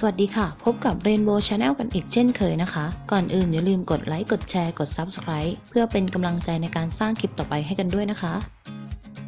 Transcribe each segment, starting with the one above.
สวัสดีค่ะ พบกับ Rainbow Channel กันอีกเช่นเคยนะคะ ก่อนอื่นอย่าลืมกดไลค์ กดแชร์ กด Subscribe เพื่อเป็นกำลังใจในการสร้างคลิปต่อไปให้กันด้วยนะคะ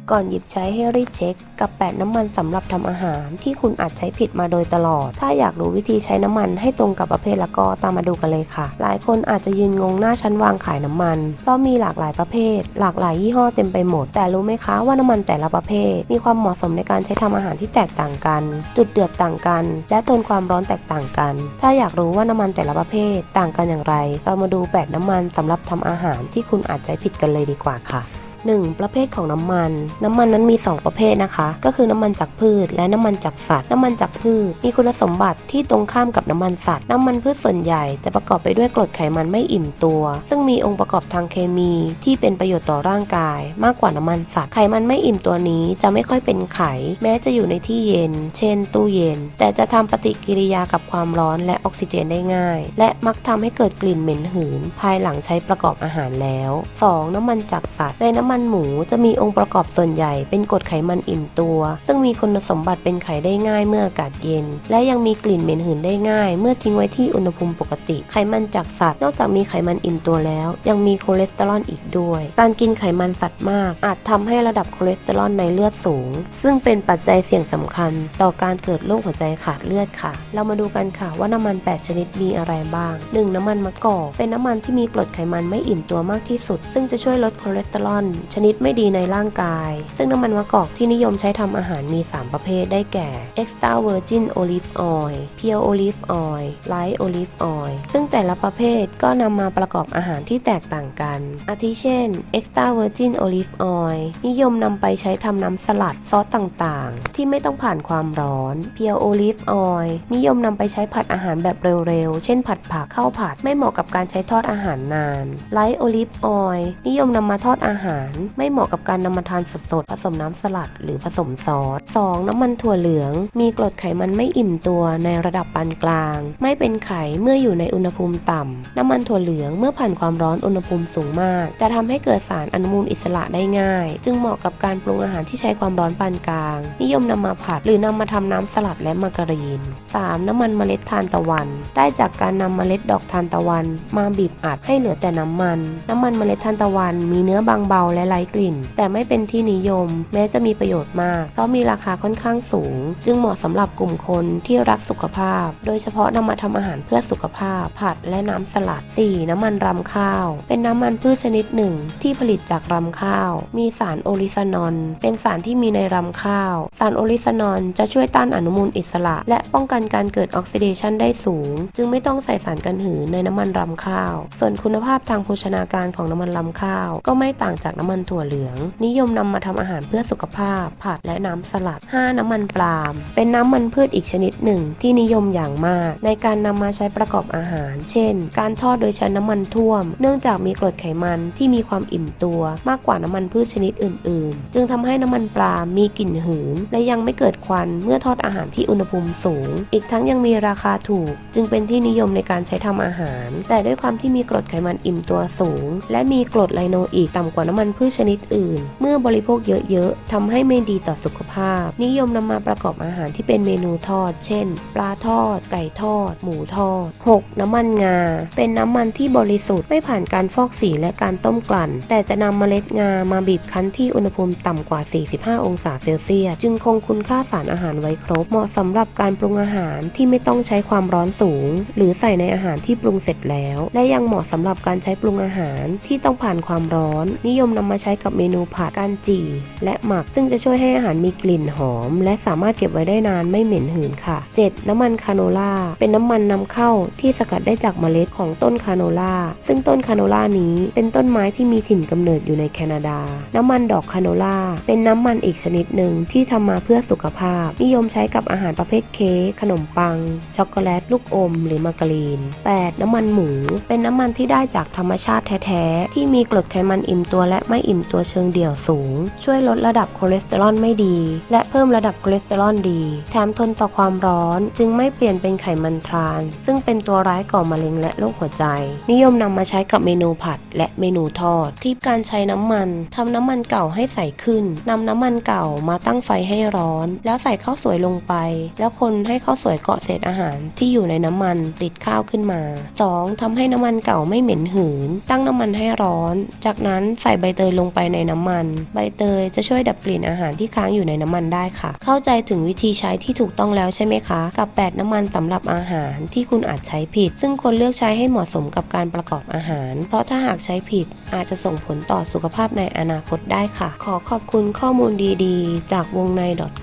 ก่อนหยิบใช้ให้รีบเช็คกับแปดน้ำมันสำหรับทำอาหารที่คุณอาจใช้ผิดมาโดยตลอด ถ้าอยากรู้วิธีใช้น้ำมันให้ตรงกับประเภทแล้วก็ตามมาดูกันเลยค่ะ หลายคนอาจจะยืนงงหน้าชั้นวางขายน้ำมัน เพราะมีหลากหลายประเภท หลากหลายยี่ห้อเต็มไปหมด แต่รู้ไหมคะว่าน้ำมันแต่ละประเภท มีความเหมาะสมในการใช้ทำอาหารที่แตกต่างกัน จุดเดือดต่างกัน และทนความร้อนแตกต่างกัน ถ้าอยากรู้ว่าน้ำมันแต่ละประเภทต่างกันอย่างไร เรามาดูแปดน้ำมันสำหรับทำอาหารที่คุณอาจใช้ผิดกันเลยดีกว่าค่ะ 1. ประเภทของน้ำมัน น้ำมันนั้นมี 2 ประเภทนะคะ ก็คือน้ำมันจากพืช และน้ำมันจากสัตว์ น้ำมันจากพืช มีคุณสมบัติที่ตรงข้ามกับน้ำมันสัตว์ น้ำมันพืชส่วนใหญ่จะประกอบไปด้วยกรดไขมันไม่อิ่มตัว ซึ่งมีองค์ประกอบทางเคมีที่เป็นประโยชน์ต่อร่างกาย มากกว่าน้ำมันสัตว์ ไขมันไม่อิ่มตัวนี้จะไม่ค่อยเป็นไข แม้จะอยู่ในที่เย็น เช่น ตู้เย็น แต่จะทำปฏิกิริยากับความร้อนและออกซิเจนได้ง่าย และมักทำให้เกิดกลิ่นเหม็นหืน ภายหลังใช้ประกอบอาหารแล้ว 2. น้ำมันจากสัตว์ในน้ำมันหมูจะมีองค์ประกอบส่วนใหญ่เป็นกรดไขมันอิ่มตัว ซึ่งมีคุณสมบัติเป็นไขได้ง่ายเมื่ออากาศเย็น และยังมีกลิ่นเหม็นหืนได้ง่าย เมื่อทิ้งไว้ที่อุณหภูมิปกติ ไขมันจากสัตว์นอกจากมีไขมันอิ่มตัวแล้ว ยังมีคอเลสเตอรอลอีกด้วย การกินไขมันสัตว์มาก อาจทำให้ระดับคอเลสเตอรอลในเลือดสูง ซึ่งเป็นปัจจัยเสี่ยงสำคัญ ต่อการเกิดโรคหัวใจขาดเลือดค่ะ เรามาดูกันค่ะว่าน้ำมัน 8 ชนิดมีอะไรบ้าง 1. น้ำมันมะกอกเป็นน้ำมันที่มีกรดไขมันไม่อิ่มตัวมากที่สุด ซึ่งจะช่วยลดคอเลสเตอรอลชนิดไม่ดีในร่างกาย ซึ่งน้ำมันมะกอกที่นิยมใช้ทำอาหารมี 3 ประเภทได้แก่ extra virgin olive oil pure olive oil light olive oil ซึ่งแต่ละประเภทก็นำมาประกอบอาหารที่แตกต่างกัน อาทิเช่น extra virgin olive oil นิยมนำไปใช้ทำน้ำสลัดซอสต่างๆ ที่ไม่ต้องผ่านความร้อน pure olive oil นิยมนำไปใช้ผัดอาหารแบบเร็วๆ เช่นผัดผักข้าวผัดไม่เหมาะกับการใช้ทอดอาหารนาน light olive oil นิยมนำมาทอดอาหารารไม่เหมาะกับการนำมาทานสดๆผสมน้ำสลัดหรือผสมซอส 2. น้ำมันถั่วเหลือง มีกรดไขมันไม่อิ่มตัวในระดับปานกลาง ไม่เป็นไขเมื่ออยู่ในอุณหภูมิต่ำ น้ำมันถั่วเหลืองเมื่อผ่านความร้อนอุณหภูมิสูงมาก จะทำให้เกิดสารอนุมูลอิสระได้ง่าย จึงเหมาะกับการปรุงอาหารที่ใช้ความร้อนปานกลาง นิยมนำมาผัดหรือนำมาทำน้ำสลัดและมาการีน 3. น้ำมันเมล็ดทานตะวัน ได้จากการนำเมล็ดดอกทานตะวัน มาบีบอัดให้เหลือแต่น้ำมัน น้ำมันเมล็ดทานตะวัน มีเนื้อบางเบาและไร้กลิ่น แต่ไม่เป็นที่นิยม แม้จะมีประโยชน์มาก เพราะมีราคาค่อนข้างสูง จึงเหมาะสำหรับกลุ่มคนที่รักสุขภาพ โดยเฉพาะนำมาทำอาหารเพื่อสุขภาพ ผัดและน้ำสลัด 4. น้ำมันรำข้าว เป็นน้ำมันพืชชนิดหนึ่ง ที่ผลิตจากรำข้าว มีสารโอลิซานอลเป็นสารที่มีในรำข้าว สารโอลิซานอลจะช่วยต้านอนุมูลอิสระ และป้องกันการเกิดออกซิเดชันได้สูง จึงไม่ต้องใส่สารกันหืนในน้ำมันรำข้าว ส่วนคุณภาพทางโภชนาการของน้ำมันรำข้าว ก็ไม่ต่างจากน้ำมันถั่วเหลือง นิยมนำมาทำอาหารเพื่อสุขภาพ ผัดและน้ำสลัด 5. น้ำมันปาล์มเป็นน้ำมันพืชอีกชนิดหนึ่ง ที่นิยมอย่างมาก ในการนำมาใช้ประกอบอาหาร เช่น การทอดโดยใช้น้ำมันท่วม เนื่องจากมีกรดไขมันที่มีความอิ่มตัวมากกว่าน้ำมันพืชชนิดอื่น ๆ จึงทำให้น้ำมันปาล์มมีกลิ่นหืน และยังไม่เกิดควันเมื่อทอดอาหารที่อุณหภูมิสูง อีกทั้งยังมีราคาถูก จึงเป็นที่นิยมในการใช้ทำอาหาร แต่ด้วยความที่มีกรดไขมันอิ่มตัวสูง และมีกรดไลโนอีกต่ำกว่าน้ำมันพืชชนิดอื่น เมื่อบริโภคเยอะๆทำให้ไม่ดีต่อสุขภาพ นิยมนำมาประกอบอาหารที่เป็นเมนูทอด เช่น ปลาทอด ไก่ทอด หมูทอด 6. น้ำมันงา เป็นน้ำมันที่บริสุทธิ์ไม่ผ่านการฟอกสีและการต้มกลั่น แต่จะนำเมล็ดงามาบีบคั้นที่อุณหภูมิต่ำกว่า 45 องศาเซลเซียส จึงคงคุณค่าสารอาหารไว้ครบ เหมาะสำหรับการปรุงอาหารที่ไม่ต้องใช้ความร้อนสูง หรือใส่ในอาหารที่ปรุงเสร็จแล้ว และยังเหมาะสำหรับการใช้ปรุงอาหารที่ต้องผ่านความร้อน นิยมนำมาใช้กับเมนูผัดการจี่ และหมักซึ่งจะช่วยให้อาหารมีกลิ่นหอม และสามารถเก็บไว้ได้นานไม่เหม็นหืนค่ะ 7. น้ำมันคาโนล่าเป็นน้ำมันนำเข้าที่สกัดได้จากเมล็ดของต้นคาโนล่าซึ่งต้นคาโนล่านี้เป็นต้นไม้ที่มีถิ่นกำเนิดอยู่ในแคนาดา น้ำมันดอกคาโนล่าเป็นน้ำมันอีกชนิดหนึ่งที่ทำมาเพื่อสุขภาพ นิยมใช้กับอาหารประเภทเค้กขนมปัง ช็อกโกแลต ลูกอม หรือมาการีน 8. น้ำมันหมู เป็นน้ำมันที่ได้จากธรรมชาติแท้ๆที่มีกรดไขมันอิ่มตัวและไม่อิ่มตัวเชิงเดี่ยวสูง ช่วยลดระดับคอเลสเตอรอลไม่ดี และเพิ่มระดับคอเลสเตอรอลดี แถมทนต่อความร้อน จึงไม่เปลี่ยนเป็นไขมันทราน ซึ่งเป็นตัวร้ายก่อมะเร็งและโรคหัวใจ นิยมนำมาใช้กับเมนูผัด และเมนูทอด ที่การใช้น้ำมันทำน้ำมันเก่าให้ใสขึ้นนำน้ำมันเก่ามาตั้งไฟให้ร้อน แล้วใส่ข้าวสวยลงไป แล้วคนให้ข้าวสวยเกาะเศษอาหารที่อยู่ในน้ำมันติดข้าวขึ้นมา 2. ทำให้น้ำมันเก่าไม่เหม็นหืน ตั้งน้ำมันให้ร้อน จากนั้นใส่ใบเตยลงไปในน้ำมัน ใบเตยจะช่วยดับกลิ่นอาหารที่ค้างอยู่ในน้ำมันได้ค่ะ เข้าใจถึงวิธีใช้ที่ถูกต้องแล้วใช่ไหมคะ กับ 8 น้ำมันสำหรับอาหารที่คุณอาจใช้ผิด ซึ่งควรเลือกใช้ให้เหมาะสมกับการประกอบอาหาร เพราะถ้าหากใช้ผิดอาจจะส่งผลต่อสุขภาพในอนาคตได้ค่ะ ขอขอบคุณข้อมูลดีๆ จากวงใน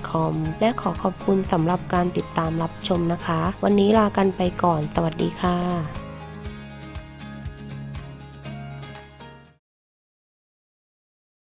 .com และขอขอบคุณสำหรับการติดตามรับชมนะคะ วันนี้ลากันไปก่อน สวัสดีค่ะ